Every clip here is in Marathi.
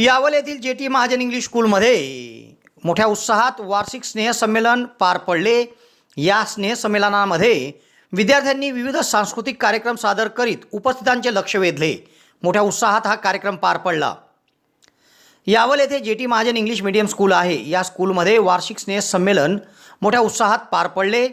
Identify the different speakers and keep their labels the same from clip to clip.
Speaker 1: यावल येथील जे टी महाजन इंग्लिश स्कूलमध्ये मोठ्या उत्साहात वार्षिक स्नेहसंमेलन पार पडले. या स्नेहसंमेलनामध्ये विद्यार्थ्यांनी विविध सांस्कृतिक कार्यक्रम सादर करीत उपस्थितांचे लक्ष वेधले. मोठ्या उत्साहात हा कार्यक्रम पार पडला. यावल येथे J T Mahajan English medium school आहे. या स्कूलमध्ये वार्षिक स्नेहसंमेलन मोठ्या उत्साहात पार पडले.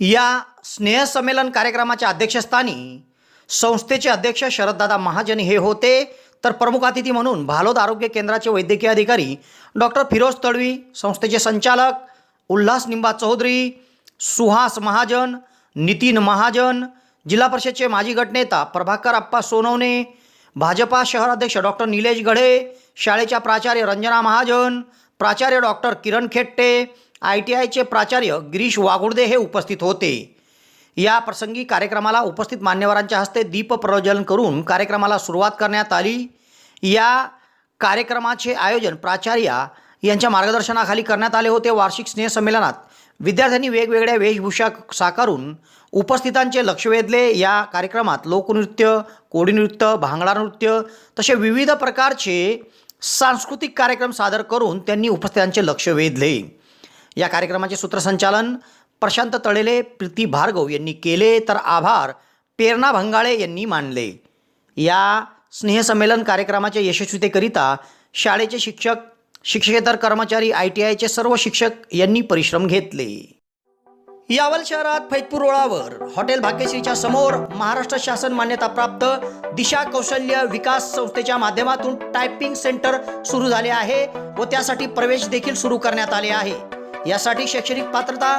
Speaker 1: या स्नेहसंमेलन कार्यक्रमाच्या अध्यक्षस्थानी संस्थेचे अध्यक्ष शरददादा महाजन हे होते. तर प्रमुख अतिथी म्हणून भालोद आरोग्य केंद्राचे वैद्यकीय अधिकारी डॉक्टर फिरोज तळवी संस्थेचे संचालक उल्हास निंबा चौधरी सुहास महाजन नितीन महाजन जिल्हा परिषदचे माजी गटनेता प्रभाकर आप्पा सोनवणे भाजपा शहराध्यक्ष डॉक्टर निलेश गढे शाळेच्या प्राचार्य रंजना महाजन प्राचार्य doctor Kiran Khette I T आयचे प्राचार्य गिरीश वाघुर्दे हे उपस्थित होते. या प्रसंगी कार्यक्रमाला उपस्थित मान्यवरांच्या हस्ते दीप प्रज्वलन करून कार्यक्रमाला सुरुवात करण्यात आली. या कार्यक्रमाचे आयोजन प्राचार्या यांच्या मार्गदर्शनाखाली करण्यात आले होते. वार्षिक स्नेहसंमेलनात विद्यार्थ्यांनी वेगवेगळ्या वेशभूषा साकारून उपस्थितांचे लक्ष वेधले. या कार्यक्रमात लोकनृत्य कोडी नृत्य भांगडा नृत्य तसे विविध प्रकारचे सांस्कृतिक कार्यक्रम सादर करून त्यांनी उपस्थितांचे लक्ष वेधले. या कार्यक्रमाचे सूत्रसंचालन प्रशांत तळेले प्रीती भार्गव यांनी केले तर आभार. पेरणा भंगाळे यांनी मानले. या स्नेहसंमेलन कार्यक्रमाच्या यशस्वीतेकरिता शाळेचे शिक्षक शिक्षकेतर कर्मचारी आय टी आयचे सर्व शिक्षक यांनी परिश्रम घेतले. यावल शहरात फैतपूर रोडावर हॉटेल भाग्यश्रीच्या समोर महाराष्ट्र शासन मान्यताप्राप्त दिशा कौशल्य विकास संस्थेच्या माध्यमातून टायपिंग सेंटर सुरू झाले आहे व त्यासाठी प्रवेश देखील सुरू करण्यात आले आहे. यासाठी शैक्षणिक पात्रता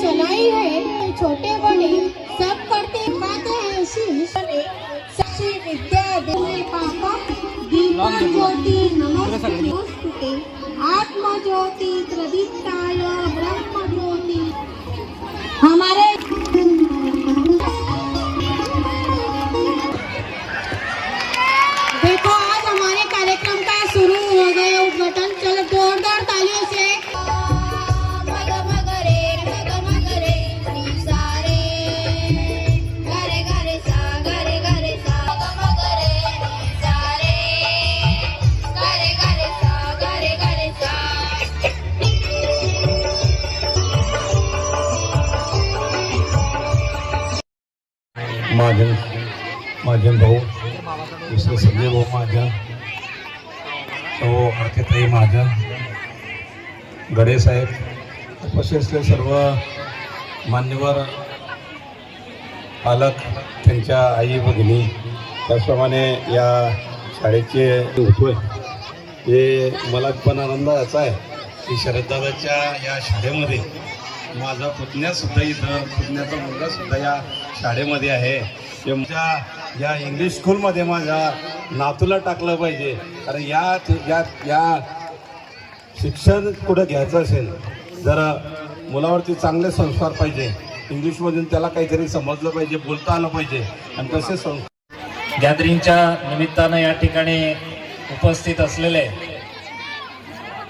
Speaker 2: चलाई है छोटे बड़े सब करते खाते हैं शीश। सच्ची विद्या देने पापा दीपा ज्योति नमस्ते। आत्म ज्योति प्रदीप्ताय ब्रह्म ज्योति। हमारे
Speaker 3: महाजन महाजन भाऊ दुसरे संजय भाऊ महाजन तो अर्थिताई महाजन गडेसाहेब उपस्थित असलेले सर्व मान्यवर पालक त्यांच्या आई भगिनी त्याचप्रमाणे या शाळेचे होतोय हे मला पण आनंद याचा आहे. की शरददादाच्या या शाळेमध्ये माझा पुतण्यासुद्धा इथं पुतण्याचा मुलगासुद्धा या शाळेमध्ये आहे. तुमच्या या इंग्लिश स्कूलमध्ये माझ्या नातूला टाकलं पाहिजे. कारण या या या शिक्षण कुठं घ्यायचं असेल जर मुलावरती चांगले संस्कार पाहिजे. इंग्लिशमधून त्याला काहीतरी समजलं पाहिजे बोलता आलं पाहिजे. आणि तसे संस्कार
Speaker 4: गॅदरिंगच्या निमित्तानं या ठिकाणी उपस्थित असलेले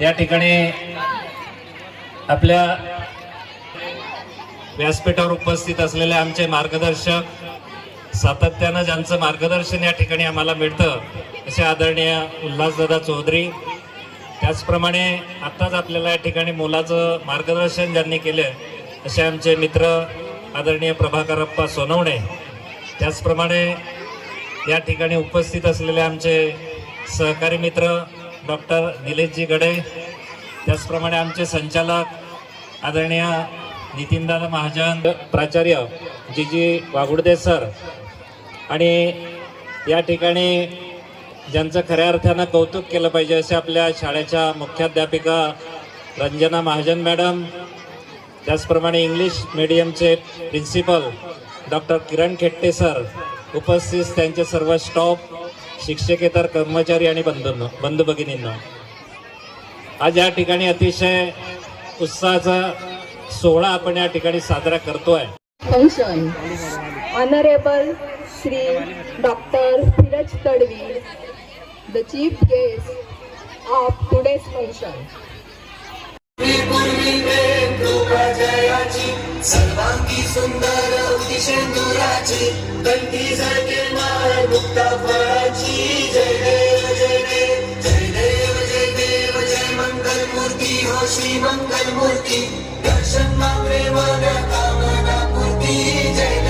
Speaker 4: या ठिकाणी आपल्या व्यासपीठावर उपस्थित असलेले आमचे मार्गदर्शक सातत्यानं ज्यांचं मार्गदर्शन या ठिकाणी आम्हाला मिळतं असे आदरणीय उल्हासदादा चौधरी. त्याचप्रमाणे आत्ताच आपल्याला या ठिकाणी मुलाचं मार्गदर्शन ज्यांनी केलं असे आमचे मित्र आदरणीय प्रभाकरप्पा सोनवणे. त्याचप्रमाणे या ठिकाणी उपस्थित असलेले आमचे सहकारी मित्र डॉक्टर निलेशजी गडे. त्याचप्रमाणे आमचे संचालक आदरणीय नितीनदादा महाजन प्राचार्य जी जी वाघुडदे सर. आणि या ठिकाणी ज्यांचं खऱ्या अर्थानं कौतुक केलं पाहिजे असे आपल्या शाळेच्या मुख्याध्यापिका रंजना महाजन मॅडम त्याचप्रमाणे English मीडियमचे principal doctor Kiran Khette sir उपस्थित त्यांचे सर्व स्टॉफ शिक्षकेतर कर्मचारी आणि बंधूंनो बंधू भगिनींना. आज या ठिकाणी अतिशय उत्साहाचा सोहळा आपण या ठिकाणी साजरा करतोय
Speaker 5: function. Honorable Shri Dr. Firaj Tadvi, the chief guest of today's function.
Speaker 6: सर्वांगी सुंदर उदिशेंदुराची कंठी झळके माळ मुक्ता फळाची जय देव जय देव जय देव जय देव जय मंगल मूर्ती हो श्री मंगल मूर्ती दर्शन मात्रे माझ्या कामना पूर्ती जय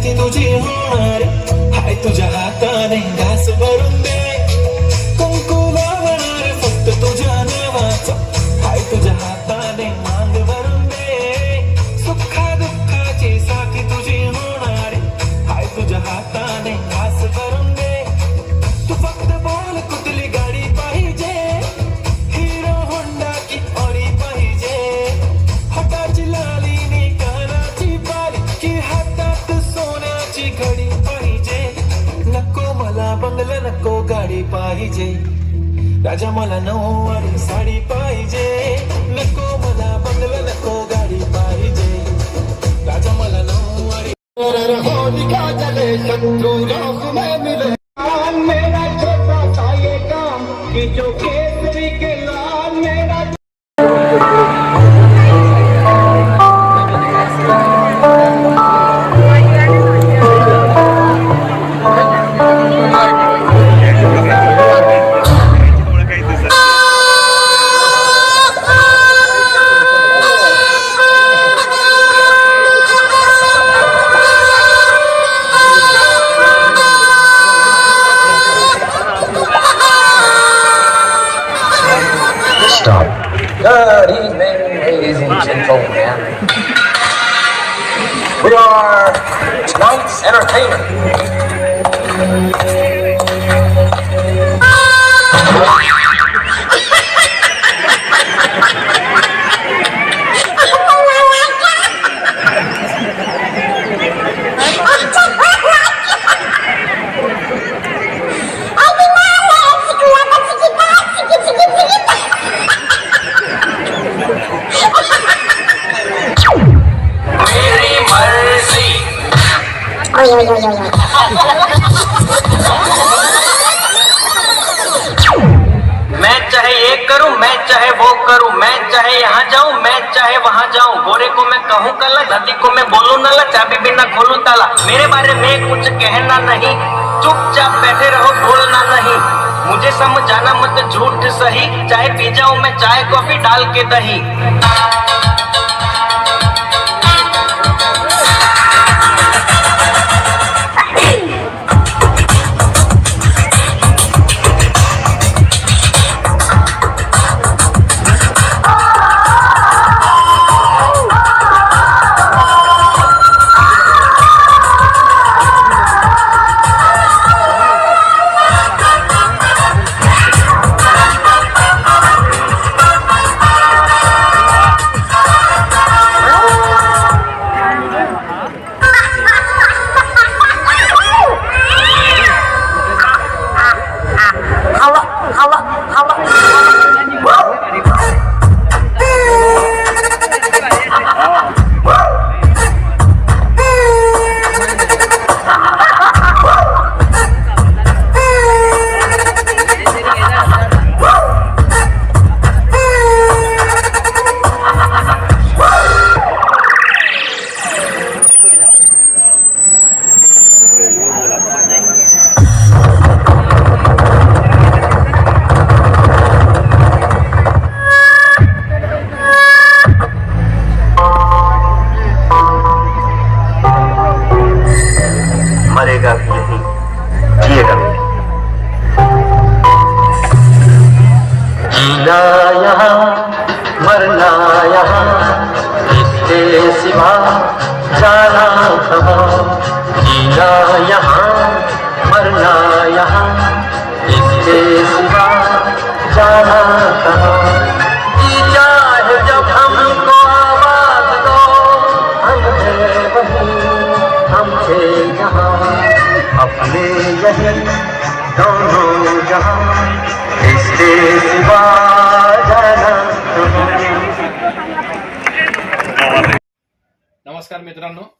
Speaker 6: दुःखाची तुझी होणार. हाय तुझ्या हाताने घास भरून दे. मला नऊवारी साडी पाहिजे. नको मला बंगला नको गाडी पाहिजे. राजा मला नऊवारी. जले शत्रु लोक में मिले
Speaker 7: entertainment. करूँ, मैं चाहे वो करूँ, मैं चाहे यहाँ जाऊँ, मैं चाहे वहाँ जाऊँ। गोरे को मैं कहूँ कला धती को मैं बोलूँ नला, चाबी बिना खोलू ताला। मेरे बारे में कुछ कहना नहीं, चुपचाप बैठे रहो, बोलना नहीं। मुझे समझाना मत, झूठ सही। चाहे पी जाऊँ, मैं चाय, कॉफ़ी डाल के दही। जाना कहाँ जीना यहाँ, मरना यहाँ, इसके सिवा जाना कहाँ? यहाँ। अपने यही दोनों जहाँ, इसके
Speaker 8: नमस्कार मित्रांनो